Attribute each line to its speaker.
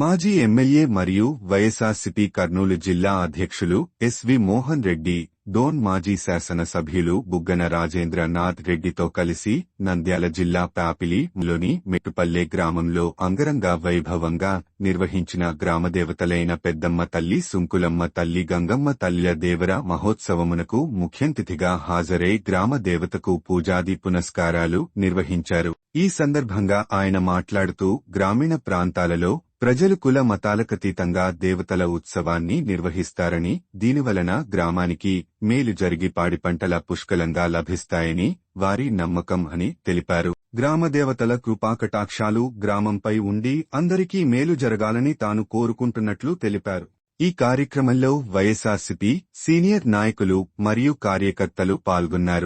Speaker 1: మాజీ ఎమ్మెల్యే మరియు వైఎస్ఆర్సిపి కర్నూలు జిల్లా అధ్యక్షులు ఎస్వి మోహన్ రెడ్డి డోన్ మాజీ శాసనసభ్యులు బుగ్గన రాజేంద్రనాథ్ రెడ్డితో కలిసి నంద్యాల జిల్లా పాపిలిలోని మెట్టుపల్లె గ్రామంలో అంగరంగ వైభవంగా నిర్వహించిన గ్రామదేవతలైన పెద్దమ్మ తల్లి సుంకులమ్మ తల్లి గంగమ్మ తల్లిల దేవర మహోత్సవమునకు ముఖ్యంతిథిగా హాజరై గ్రామ దేవతకు పూజాది పునస్కారాలు నిర్వహించారు. ఈ సందర్భంగా ఆయన మాట్లాడుతూ గ్రామీణ ప్రాంతాలలో ప్రజలు కుల మతాలకతీతంగా దేవతల ఉత్సవాన్ని నిర్వహిస్తారని దీనివలన గ్రామానికి మేలు జరిగి పాడి పంటల పుష్కలంగా లభిస్తాయని వారి నమ్మకం అని తెలిపారు. గ్రామ దేవతల కృపాకటాక్షాలు గ్రామంపై ఉండి అందరికీ మేలు జరగాలని తాను కోరుకుంటున్నట్లు తెలిపారు. ఈ కార్యక్రమంలో వైఎస్ఆర్సిపి సీనియర్ నాయకులు మరియు కార్యకర్తలు పాల్గొన్నారు.